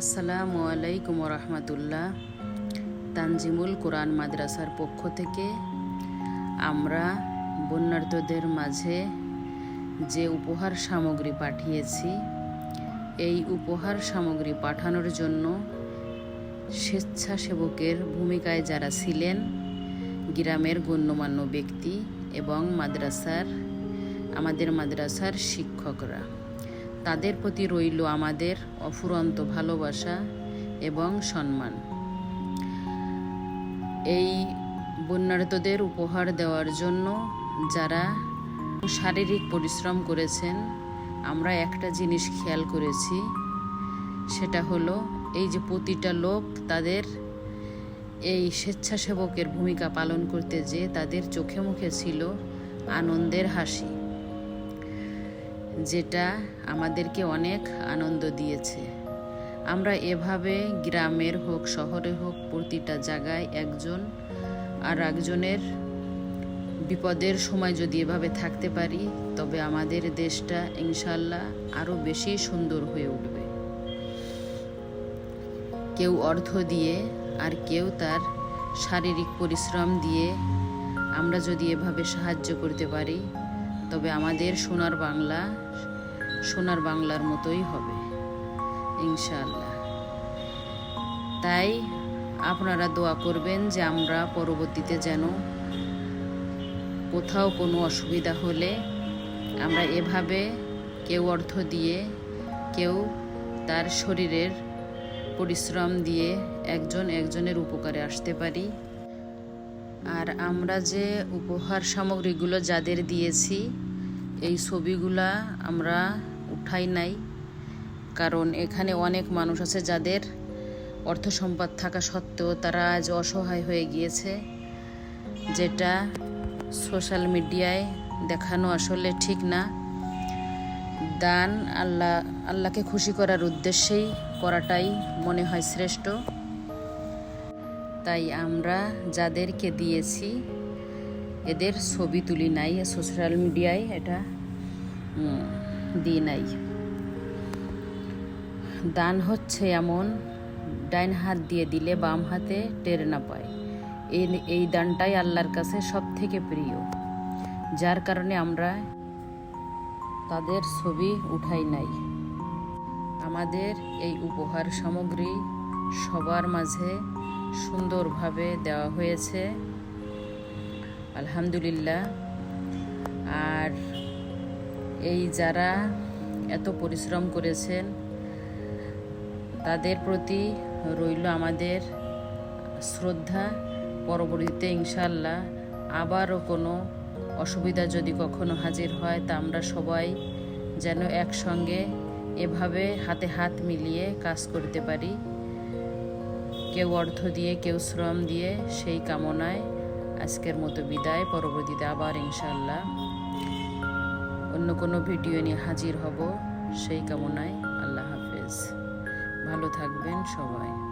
আসসালামু আলাইকুম রহমতুল্লাহ তানজিমুল কোরআন মাদ্রাসার পক্ষ থেকে আমরা বন্যার্থদের মাঝে যে উপহার সামগ্রী পাঠিয়েছি, এই উপহার সামগ্রী পাঠানোর জন্য স্বেচ্ছাসেবকের ভূমিকায় যারা ছিলেন, গ্রামের গণ্যমান্য ব্যক্তি এবং মাদ্রাসার, আমাদের মাদ্রাসার শিক্ষকরা। তাদের প্রতি রইল আমাদের অফুরন্ত ভালোবাসা এবং সম্মান। এই বন্যার্তদের উপহার দেওয়ার জন্য যারা শারীরিক পরিশ্রম করেছেন, আমরা একটা জিনিস খেয়াল করেছি, সেটা হলো এই যে প্রতিটা লোক তাদের এই স্বেচ্ছাসেবকের ভূমিকা পালন করতে যে তাদের চোখে মুখে ছিল আনন্দের হাসি। যেটা আমাদেরকে অনেক আনন্দ দিয়েছে। আমরা এভাবে গ্রামের হোক, শহরে হোক, প্রতিটা জায়গায় একজন আর একজনের বিপদের সময় যদি এভাবে থাকতে পারি, তবে আমাদের দেশটা ইনশাল্লাহ আরও বেশি সুন্দর হয়ে উঠবে। কেউ অর্থ দিয়ে আর কেউ তার শারীরিক পরিশ্রম দিয়ে আমরা যদি এভাবে সাহায্য করতে পারি তবে আমাদের সোনার বাংলা, সোনার বাংলার মতোই হবে, ইনশাআল্লাহ। তাই আপনারা দোয়া করবেন যে আমরা পরবর্তীতে যেন কোথাও কোনো অসুবিধা হলে আমরা এভাবে কেউ অর্থ দিয়ে, কেউ তার শরীরের পরিশ্রম দিয়ে একজন একজনের উপকারে আসতে পারি। আর আমরা যে উপহার সামগ্রীগুলো যাদের দিয়েছি, এই ছবিগুলা আমরা উঠাই নাই। কারণ এখানে অনেক মানুষ আছে যাদের অর্থ সম্পদ থাকা সত্ত্বেও তারা আজ অসহায় হয়ে গিয়েছে, যেটা সোশ্যাল মিডিয়ায় দেখানো আসলে ঠিক না। দান আল্লাহ, আল্লাহকে খুশি করার উদ্দেশ্যেই করাটাই মনে হয় শ্রেষ্ঠ। তাই আমরা যাদেরকে দিয়েছি, এদের ছবি তুলি নাই, সোশ্যাল মিডিয়ায় এটা দিই নাই। দান হচ্ছে এমন ডাইন হাত দিয়ে দিলে বাম হাতে টের না পায়। এই এই দানটাই আল্লাহর কাছে সব থেকে প্রিয়, যার কারণে আমরা তাদের ছবি উঠাই নাই। আমাদের এই উপহার সামগ্রী সবার মাঝে সুন্দরভাবে দেওয়া হয়েছে। আলহামদুলিল্লাহ। আর এই যারা এত পরিশ্রম করেছেন, তাদের প্রতি রইল আমাদের শ্রদ্ধা। পরবর্তীতে ইনশাল্লাহ আবারও কোনো অসুবিধা যদি কখনো হাজির হয়, তা আমরা সবাই যেন একসঙ্গে এভাবে হাতে হাত মিলিয়ে কাজ করতে পারি। কেউ অর্থ দিয়ে, কেউ শ্রম দিয়ে সেই কামনায় আজকের মতো বিদায়। পরবর্তীতে আবার ইনশাল্লাহ অন্য কোনো ভিডিও নিয়ে হাজির হব সেই কামনায়। আল্লাহ হাফেজ। ভালো থাকবেন সবাই।